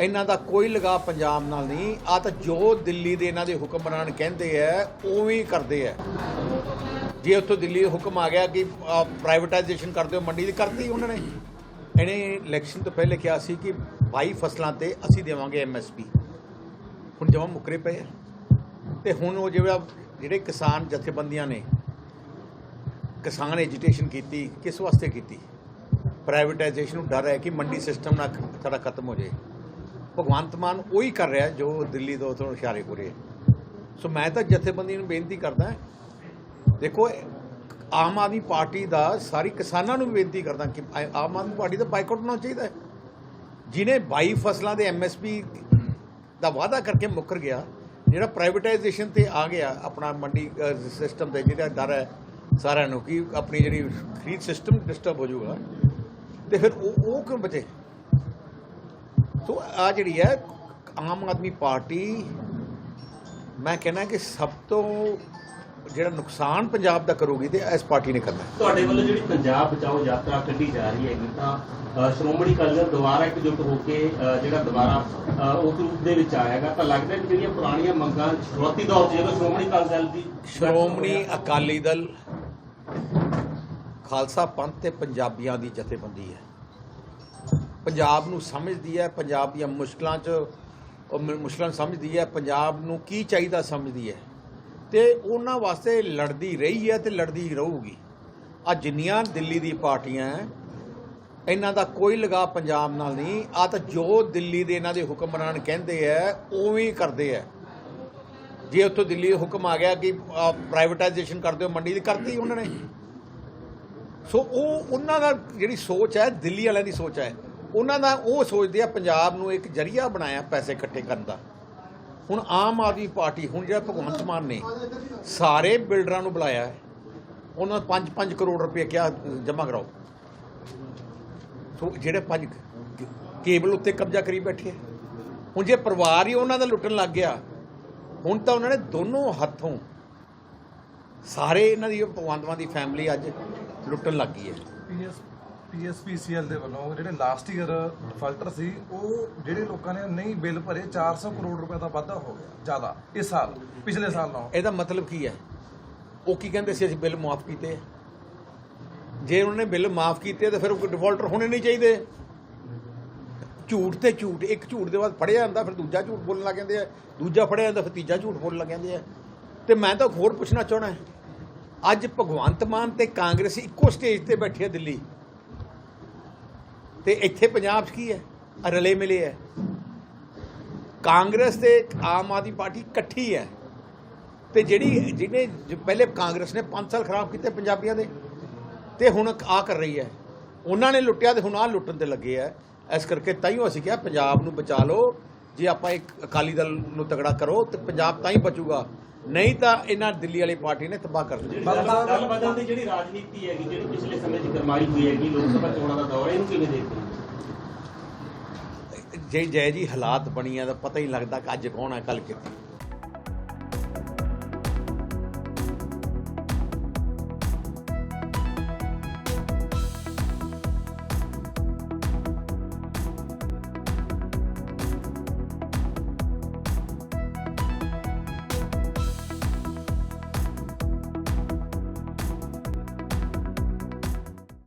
ਇਹਨਾਂ ਦਾ ਕੋਈ ਲਗਾ ਪੰਜਾਬ ਨਾਲ ਨਹੀਂ। ਆ ਤਾਂ ਜੋ ਦਿੱਲੀ ਦੇ ਇਹਨਾਂ ਦੇ ਹੁਕਮਰਾਨ ਕਹਿੰਦੇ ਆ, ਉਵੇਂ ਹੀ ਕਰਦੇ ਆ। ਜੇ ਉੱਥੋਂ ਦਿੱਲੀ ਦਾ ਹੁਕਮ ਆ ਗਿਆ ਕਿ ਪ੍ਰਾਈਵੇਟਾਈਜੇਸ਼ਨ ਕਰ ਦਿਓ, ਮੰਡੀ ਦੀ ਕਰਤੀ ਉਹਨਾਂ ਨੇ। ਇਹਨੇ ਇਲੈਕਸ਼ਨ ਤੋਂ ਪਹਿਲੇ ਕਿਹਾ ਸੀ ਕਿ 22 ਫਸਲਾਂ ਤੇ ਅਸੀਂ ਦੇਵਾਂਗੇ ਐਮਐਸਪੀ ਹੁਣ ਜਮਾ ਮੁੱਕਰੇ ਪਏ ਆ। ਤੇ ਹੁਣ ਉਹ ਜਿਹੜਾ, ਜਿਹੜੇ ਕਿਸਾਨ ਜਥੇਬੰਦੀਆਂ ਨੇ, ਕਿਸਾਨ ਐਜੀਟੇਸ਼ਨ ਕੀਤੀ, ਕਿਸ ਵਾਸਤੇ ਕੀਤੀ? ਪ੍ਰਾਈਵੇਟਾਈਜੇਸ਼ਨ ਨੂੰ ਡਰ ਹੈ ਕਿ ਮੰਡੀ ਸਿਸਟਮ ਨਾ ਸਾਡਾ ਖਤਮ ਹੋ ਜਾਏ। ਭਗਵੰਤ ਮਾਨ ਉਹੀ ਕਰ ਰਿਹਾ ਜੋ ਦਿੱਲੀ ਤੋਂ ਤੋਂ ਇਸ਼ਾਰੇ ਹੋ। ਸੋ ਮੈਂ ਤਾਂ ਜਥੇਬੰਦੀ ਨੂੰ ਬੇਨਤੀ ਕਰਦਾ ਦੇਖੋ, ਆਮ ਆਦਮੀ ਪਾਰਟੀ ਦਾ ਸਾਰੀ ਕਿਸਾਨਾਂ ਨੂੰ ਵੀ ਬੇਨਤੀ ਕਰਦਾ ਕਿ ਆਮ ਆਦਮੀ ਪਾਰਟੀ ਦਾ ਬਾਈਕਾਟ ਹੋਣਾ ਚਾਹੀਦਾ ਹੈ। ਜਿਨੇ 22 ਫਸਲਾਂ ਦੇ ਐਮਐਸਪੀ ਦਾ ਵਾਅਦਾ ਕਰਕੇ ਮੁੱਕਰ ਗਿਆ, ਜਿਹੜਾ ਪ੍ਰਾਈਵੇਟਾਈਜੇਸ਼ਨ ਤੇ ਆ ਗਿਆ ਆਪਣਾ ਮੰਡੀ ਸਿਸਟਮ ਤੇ ਜਿਹੜਾ ਡਰ ਹੈ ਸਾਰਿਆਂ ਨੂੰ ਕਿ ਆਪਣੀ ਜਿਹੜੀ ਖਰੀਦ ਸਿਸਟਮ ਡਿਸਟਰਬ ਹੋ ਜਾਊਗਾ, ਤੇ ਫਿਰ ਉਹ ਉਹ ਕਿਉਂ ਬਚੇ? ਸੋ ਆ ਜਿਹੜੀ ਹੈ ਆਮ ਆਦਮੀ ਪਾਰਟੀ ਮੈਂ ਕਹਿੰਦਾ ਕਿ ਸਭ ਤੋਂ ਜਿਹੜਾ ਨੁਕਸਾਨ ਪੰਜਾਬ ਦਾ ਕਰੂਗੀ ਤੇ ਇਸ ਪਾਰਟੀ ਨੇ ਕਰਨਾ ਤੁਹਾਡੇ ਵੱਲੋਂ ਜਿਹੜੀ ਪੰਜਾਬ ਬਚਾਓ ਯਾਤਰਾ ਕੱਢੀ ਜਾ ਰਹੀ ਹੈਗੀ ਤਾਂ ਸ਼੍ਰੋਮਣੀ ਅਕਾਲੀ ਦਲ ਦੁਬਾਰਾ ਇਕਜੁੱਟ ਹੋ ਕੇ ਜਿਹੜਾ ਦੁਬਾਰਾ ਉਸ ਰੂਪ ਦੇ ਵਿੱਚ ਆਏਗਾ। ਤਾਂ ਲੱਗਦਾ ਕਿ ਜਿਹੜੀਆਂ ਪੁਰਾਣੀਆਂ ਮੰਗਾਂ ਸ਼ੁਰੂਆਤੀ ਦੌਰ ਜਦੋਂ ਸ਼੍ਰੋਮਣੀ ਅਕਾਲੀ ਦਲ ਦੀ ਸ਼੍ਰੋਮਣੀ ਅਕਾਲੀ ਦਲ ਖਾਲਸਾ ਪੰਥ ਤੇ ਪੰਜਾਬੀਆਂ ਦੀ ਜਥੇਬੰਦੀ ਹੈ। ਪੰਜਾਬ ਨੂੰ ਸਮਝਦੀ ਹੈ, ਪੰਜਾਬ ਦੀਆਂ ਮੁਸ਼ਕਲਾਂ 'ਚ ਉਹ ਮੁਸ਼ਕਲਾਂ ਸਮਝਦੀ ਹੈ, ਪੰਜਾਬ ਨੂੰ ਕੀ ਚਾਹੀਦਾ ਸਮਝਦੀ ਹੈ। ਤੇ ਉਹਨਾਂ ਵਾਸਤੇ ਲੜਦੀ ਰਹੀ ਹੈ ਤੇ ਲੜਦੀ ਰਹੂਗੀ। ਆ ਜਿੰਨੀਆਂ ਦਿੱਲੀ ਦੀ ਪਾਰਟੀਆਂ ਇਹਨਾਂ ਦਾ ਕੋਈ ਲਗਾ ਪੰਜਾਬ ਨਾਲ ਨਹੀਂ, ਆ ਤਾਂ ਜੋ ਦਿੱਲੀ ਦੇ ਇਹਨਾਂ ਦੇ ਹੁਕਮਰਾਨ ਕਹਿੰਦੇ ਆ, ਉਵੇਂ ਹੀ ਕਰਦੇ ਆ। ਜੇ ਉੱਥੋਂ ਦਿੱਲੀ ਦਾ ਹੁਕਮ ਆ ਗਿਆ ਕਿ ਪ੍ਰਾਈਵੇਟਾਈਜੇਸ਼ਨ ਕਰ ਦਿਓ, ਮੰਡੀ ਦੀ ਕਰਤੀ ਉਹਨਾਂ ਨੇ। ਸੋ ਉਹ, ਉਹਨਾਂ ਦਾ ਜਿਹੜੀ ਸੋਚ ਹੈ, ਦਿੱਲੀ ਵਾਲਿਆਂ ਦੀ ਸੋਚ ਹੈ। ਉਹਨਾਂ ਦਾ ਉਹ ਸੋਚਦੇ ਆ ਪੰਜਾਬ ਨੂੰ ਇੱਕ ਜਰੀਆ ਬਣਾਇਆ ਪੈਸੇ ਇਕੱਠੇ ਕਰਨ ਦਾ। ਹੁਣ ਆਮ ਆਦਮੀ ਪਾਰਟੀ, ਹੁਣ ਜਿਹੜਾ ਭਗਵੰਤ ਮਾਨ ਨੇ ਸਾਰੇ ਬਿਲਡਰਾਂ ਨੂੰ ਬੁਲਾਇਆ ਹੈ। ਉਹਨਾਂ 5-5 ਕਰੋੜ ਰੁਪਏ ਕਿਹਾ ਜਮ੍ਹਾਂ ਕਰਾਓ। ਸੋ ਜਿਹੜੇ ਪੰਜ ਕੇਬਲ ਉੱਤੇ ਕਬਜ਼ਾ ਕਰੀ ਬੈਠੇ ਹੁਣ ਜੇ ਪਰਿਵਾਰ ਹੀ ਉਹਨਾਂ ਦਾ ਲੁੱਟਣ ਲੱਗ ਗਿਆ, ਹੁਣ ਤਾਂ ਉਹਨਾਂ ਨੇ ਦੋਨੋਂ ਹੱਥੋਂ ਸਾਰੇ ਇਹਨਾਂ ਦੀ ਭਗਵੰਤ ਦੀ ਫੈਮਿਲੀ ਅੱਜ ਲੁੱਟਣ ਲੱਗ ਗਈ ਹੈ। ਪੀਐਸਪੀਸੀਐਲ ਦੇ ਵੱਲੋਂ ਜਿਹੜੇ ਲਾਸਟ ਈਅਰ ਡਿਫਾਲਟਰ ਸੀ, ਉਹ ਜਿਹੜੇ ਲੋਕਾਂ ਨੇ ਨਹੀਂ ਬਿੱਲ ਭਰੇ 400 ਕਰੋੜ ਰੁਪਏ ਦਾ ਵਾਧਾ ਹੋ ਗਿਆ ਜ਼ਿਆਦਾ ਇਸ ਸਾਲ, ਪਿਛਲੇ ਸਾਲ ਨਾਲੋਂ। ਇਹਦਾ ਮਤਲਬ ਕੀ ਹੈ? ਉਹ ਕੀ ਕਹਿੰਦੇ ਸੀ, ਅਸੀਂ ਬਿੱਲ ਮਾਫ ਕੀਤੇ ਜੇ ਉਹਨਾਂ ਨੇ ਬਿੱਲ ਮਾਫ ਕੀਤੇ, ਤਾਂ ਫਿਰ ਉਹ ਡਿਫਾਲਟਰ ਹੋਣੇ ਨਹੀਂ ਚਾਹੀਦੇ। ਝੂਠ ਤੇ ਝੂਠ, ਇੱਕ ਝੂਠ ਦੇ ਬਾਅਦ ਫੜਿਆ ਜਾਂਦਾ, ਫਿਰ ਦੂਜਾ ਝੂਠ ਬੋਲਣ ਲੱਗ ਜਾਂਦੇ ਆ। ਦੂਜਾ ਫੜਿਆ ਜਾਂਦਾ, ਫਿਰ ਤੀਜਾ ਝੂਠ ਬੋਲਣ ਲੱਗ ਜਾਂਦੇ ਆ। ਤੇ ਮੈਂ ਤਾਂ ਹੋਰ ਪੁੱਛਣਾ ਚਾਹਣਾ ਅੱਜ ਭਗਵੰਤ ਮਾਨ ਤੇ ਕਾਂਗਰਸ ਇੱਕੋ ਸਟੇਜ ਤੇ ਬੈਠੇ ਆ ਦਿੱਲੀ। ਤੇ ਇੱਥੇ ਪੰਜਾਬ 'ਚ ਕੀ ਹੈ? ਰਲੇ ਮਿਲੇ ਹੈ। ਕਾਂਗਰਸ ਤੇ ਆਮ ਆਦਮੀ ਪਾਰਟੀ ਇਕੱਠੀ ਹੈ। ਤੇ ਜਿਹੜੀ ਜਿਹਨੇ ਪਹਿਲੇ ਕਾਂਗਰਸ ਨੇ 5 ਸਾਲ ਖਰਾਬ ਕੀਤੇ ਪੰਜਾਬੀਆਂ ਦੇ, ਤੇ ਹੁਣ ਆ ਕਰ ਰਹੀ ਹੈ। ਉਹਨਾਂ ਨੇ ਲੁੱਟਿਆ ਤੇ ਹੁਣ ਆ ਲੁੱਟਣ ਤੇ ਲੱਗੇ ਆ ਇਸ ਕਰਕੇ ਤਾਈਓ ਅਸੀਂ ਕਿਹਾ, ਪੰਜਾਬ ਨੂੰ ਬਚਾ ਲਓ। ਜੇ ਆਪਾਂ ਇੱਕ ਅਕਾਲੀ ਦਲ ਨੂੰ ਤਗੜਾ ਕਰੋ, ਤੇ ਪੰਜਾਬ ਤਾਂ ਹੀ ਬਚੂਗਾ। ਨਹੀਂ ਤਾਂ ਇਹਨਾਂ ਦਿੱਲੀ ਵਾਲੀ ਪਾਰਟੀ ਨੇ ਤਬਾਹ ਕਰ ਦੇਣਾ ਦਲ ਦਲ ਬਦਲ ਦੀ ਜਿਹੜੀ ਰਾਜਨੀਤੀ ਹੈਗੀ ਜਿਹੜੀ ਪਿਛਲੇ ਸਮੇਂ 'ਚ ਗਰਮਾਈ ਹੋਈ ਹੈਗੀ ਲੋਕ ਸਭਾ ਚੋਣਾਂ ਦਾ ਦੌਰ ਇਹਨੂੰ ਕਿਵੇਂ ਦੇਖਦੇ ਜੇ ਜੈ ਜੀ ਹਾਲਾਤ ਬਣੀ ਆ ਤਾਂ ਪਤਾ ਹੀ ਲੱਗਦਾ ਕਿ ਅੱਜ ਕੌਣ ਹੈ ਕੱਲ ਕਿੱਥੇ।